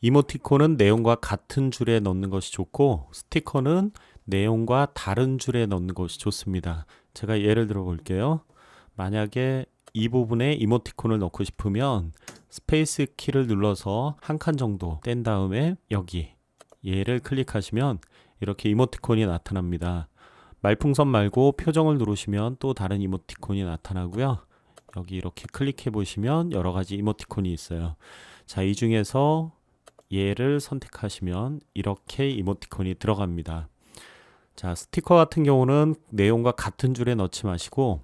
이모티콘은 내용과 같은 줄에 넣는 것이 좋고 스티커는 내용과 다른 줄에 넣는 것이 좋습니다. 제가 예를 들어 볼게요. 만약에 이 부분에 이모티콘을 넣고 싶으면 스페이스 키를 눌러서 한 칸 정도 뗀 다음에 여기 얘를 클릭하시면 이렇게 이모티콘이 나타납니다. 말풍선 말고 표정을 누르시면 또 다른 이모티콘이 나타나고요. 여기 이렇게 클릭해 보시면 여러 가지 이모티콘이 있어요. 자, 이 중에서 얘를 선택하시면 이렇게 이모티콘이 들어갑니다. 자, 스티커 같은 경우는 내용과 같은 줄에 넣지 마시고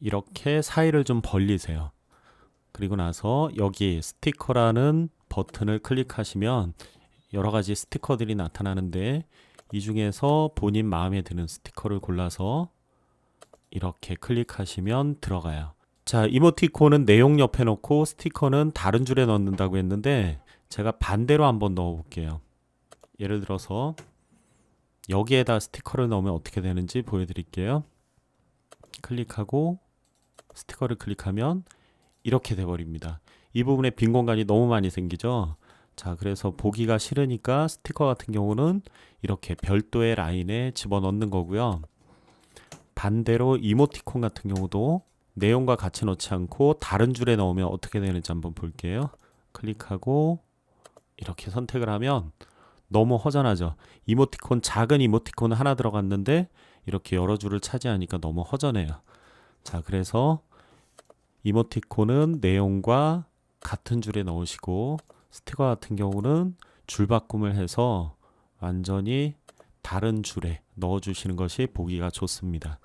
이렇게 사이를 좀 벌리세요. 그리고 나서 여기 스티커라는 버튼을 클릭하시면 여러 가지 스티커들이 나타나는데 이 중에서 본인 마음에 드는 스티커를 골라서 이렇게 클릭하시면 들어가요. 자, 이모티콘은 내용 옆에 넣고 스티커는 다른 줄에 넣는다고 했는데 제가 반대로 한번 넣어 볼게요. 예를 들어서 여기에다 스티커를 넣으면 어떻게 되는지 보여드릴게요. 클릭하고 스티커를 클릭하면 이렇게 돼버립니다. 이 부분에 빈 공간이 너무 많이 생기죠. 자, 그래서 보기가 싫으니까 스티커 같은 경우는 이렇게 별도의 라인에 집어넣는 거고요. 반대로 이모티콘 같은 경우도 내용과 같이 넣지 않고 다른 줄에 넣으면 어떻게 되는지 한번 볼게요. 클릭하고 이렇게 선택을 하면 너무 허전하죠. 이모티콘 작은 이모티콘 하나 들어갔는데 이렇게 여러 줄을 차지하니까 너무 허전해요. 자, 그래서 이모티콘은 내용과 같은 줄에 넣으시고 스티커 같은 경우는 줄 바꿈을 해서 완전히 다른 줄에 넣어 주시는 것이 보기가 좋습니다.